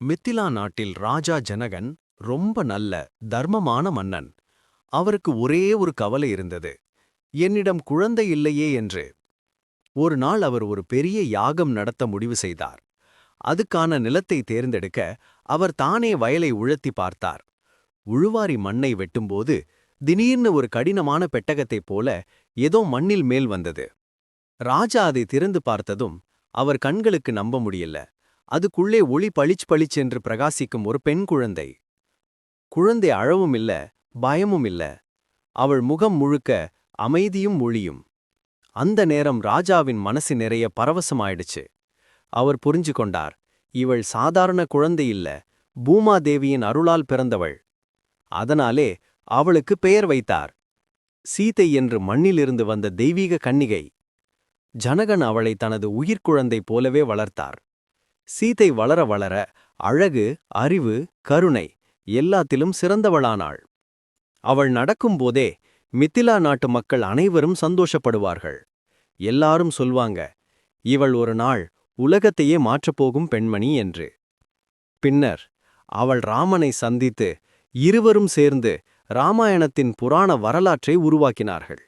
மித்திலா நாட்டில் ராஜா ஜனகன் ரொம்ப நல்ல தர்மமான மன்னன். அவருக்கு ஒரே ஒரு கவலை இருந்தது. என்னிடம் குழந்தை இல்லையே என்று. ஒரு நாள் அவர் ஒரு பெரிய யாகம் நடத்த முடிவு செய்தார். அதுக்கான நிலத்தை தேர்ந்தெடுக்க அவர் தானே வயலை உழத்தி பார்த்தார். உழுவாரி மண்ணை வெட்டும்போது திடீர்னு ஒரு கடினமான பெட்டகத்தைப் போல ஏதோ மண்ணில் மேல் வந்தது. ராஜா அதை திறந்து பார்த்ததும் அவர் கண்களுக்கு நம்ப முடியல. அதுக்குள்ளே ஒளி பளிச் பளிச்சென்று பிரகாசிக்கும் ஒரு பெண் குழந்தை. குழந்தை அழவும் இல்ல பயமும் இல்ல. அவள் முகம் முழுக்க அமைதியும் ஒளியும். அந்த நேரம் ராஜாவின் மனசு நிறைய பரவசமாயிடுச்சு. அவர் புரிஞ்சு கொண்டார் இவள் சாதாரண குழந்தை இல்ல பூமாதேவியின் அருளால் பிறந்தவள். அதனாலே அவளுக்கு பெயர் வைத்தார். சீதை என்று மண்ணிலிருந்து வந்த தெய்வீக கன்னிகை. ஜனகன் அவளை தனது உயிர்க்குழந்தை போலவே வளர்த்தார். சீதை வளர வளர அழகு அறிவு கருணை எல்லாத்திலும் சிறந்தவளானாள். அவள் நடக்கும்போதே மித்திலா நாட்டு மக்கள் அனைவரும் சந்தோஷப்படுவார்கள். எல்லாரும் சொல்வாங்க இவள் ஒரு நாள் உலகத்தையே மாற்றப்போகும் பெண்மணி என்று. பின்னர் அவள் ராமனை சந்தித்து இருவரும் சேர்ந்து ராமாயணத்தின் புராண வரலாற்றை உருவாக்கினார்கள்.